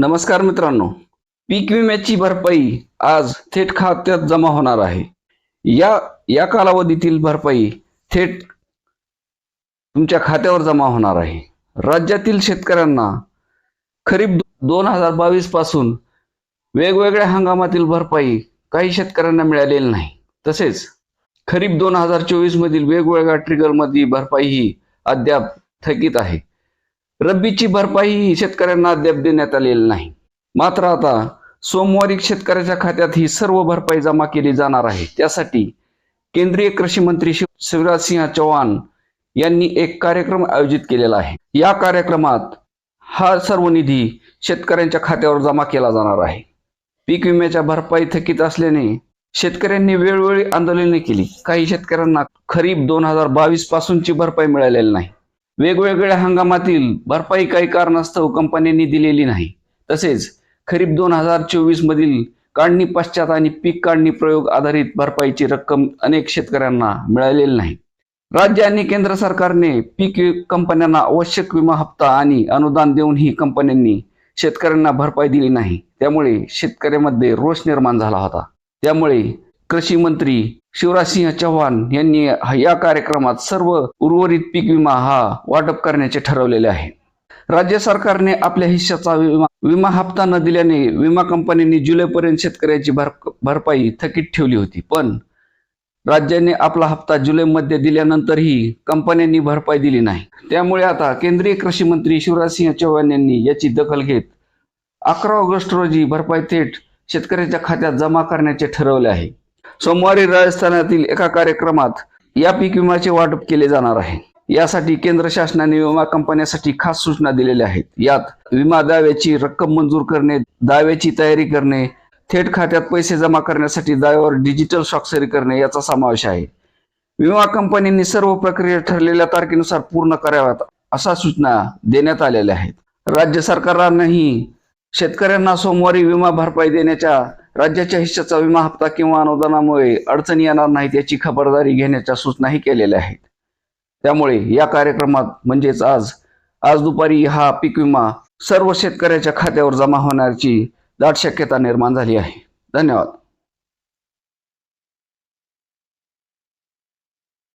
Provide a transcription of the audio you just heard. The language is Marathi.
नमस्कार मित्रांनो पीक विम्याची भरपाई आज थेट खात्यात जमा होणार आहे. या या कालावधीतील भरपाई थेट तुमच्या खात्यावर जमा होणार आहे. राज्यातील शेतकऱ्यांना खरीप दोन हजार बावीसपासून वेगवेगळ्या हंगामातील भरपाई काही शेतकऱ्यांना मिळालेली नाही. तसेच खरीप दोन हजार चोवीस मधील वेगवेगळ्या ट्रिगरमध्ये भरपाई ही अद्याप थकीत आहे. रब्बीची भरपाई ही शेतकऱ्यांना अद्याप देण्यात आलेली नाही. मात्र आता सोमवारी शेतकऱ्याच्या खात्यात ही सर्व भरपाई जमा केली जाणार आहे. त्यासाठी केंद्रीय कृषी मंत्री शिव शिवराज सिंह चौहान यांनी एक कार्यक्रम आयोजित केलेला आहे. या कार्यक्रमात हा सर्व निधी शेतकऱ्यांच्या खात्यावर जमा केला जाणार आहे. पीक विम्याच्या भरपाई थकीत असल्याने शेतकऱ्यांनी वेळोवेळी आंदोलने केली. काही शेतकऱ्यांना खरीप दोन हजार बावीस पासूनची भरपाई मिळालेली नाही. वेगवेगळ्या हंगामातील भरपाई काही कारणास्तव कंपन्यांनी दिलेली नाही. तसेच खरीप दोन हजार चोवीस मधील काढणी पश्चात आणि पीक काढणी प्रयोग आधारित भरपाईची रक्कम अनेक शेतकऱ्यांना मिळालेली नाही. राज्य आणि केंद्र सरकारने पीक कंपन्यांना आवश्यक विमा हप्ता आणि अनुदान देऊनही कंपन्यांनी शेतकऱ्यांना भरपाई दिली नाही. त्यामुळे शेतकऱ्यांमध्ये रोष निर्माण झाला होता. त्यामुळे कृषी मंत्री शिवराजसिंह चौहान यांनी या कार्यक्रमात सर्व उर्वरित पीक विमा हा वाटप करण्याचे ठरवलेले आहे. राज्य सरकारने आपल्या हिश्श्याचा विमा विमा हप्ता न दिल्याने विमा कंपन्यांनी जुलैपर्यंत शेतकऱ्याची भर भरपाई थकीत ठेवली होती. पण राज्याने आपला हप्ता जुलैमध्ये दिल्यानंतरही कंपन्यांनी भरपाई दिली नाही. त्यामुळे आता केंद्रीय कृषी मंत्री शिवराजसिंह चौहान यांनी याची दखल घेत अकरा ऑगस्ट रोजी भरपाई थेट शेतकऱ्याच्या खात्यात जमा करण्याचे ठरवले आहे. सोमवारी राजस्थानातील एका कार्यक्रमात या पीक विम्याचे वाटप केले जाणार आहे. यासाठी केंद्र शासनाने विमा कंपन्यांसाठी खास सूचना दिलेल्या आहेत. यात विमा दाव्याची रक्कम मंजूर करणे दाव्याची तयारी करणे थेट खात्यात पैसे जमा करण्यासाठी दाव्यावर डिजिटल स्वाक्षरी करणे याचा समावेश आहे. विमा कंपन्यांनी सर्व प्रक्रिया ठरलेल्या तारखेनुसार पूर्ण कराव्यात अशा सूचना देण्यात आलेल्या आहेत. राज्य सरकारांनाही शेतकऱ्यांना सोमवारी विमा भरपाई देण्याच्या राज्याच्या हिश्श्याचा विमा हप्ता किंवा अनुदानामुळे अडचणी येणार नाहीत याची खबरदारी घेण्याच्या सूचनाही केलेल्या आहेत. त्यामुळे या कार्यक्रमात म्हणजेच आज आज दुपारी हा पीक विमा सर्व शेतकऱ्याच्या खात्यावर जमा होण्याची दाट शक्यता निर्माण झाली आहे. धन्यवाद.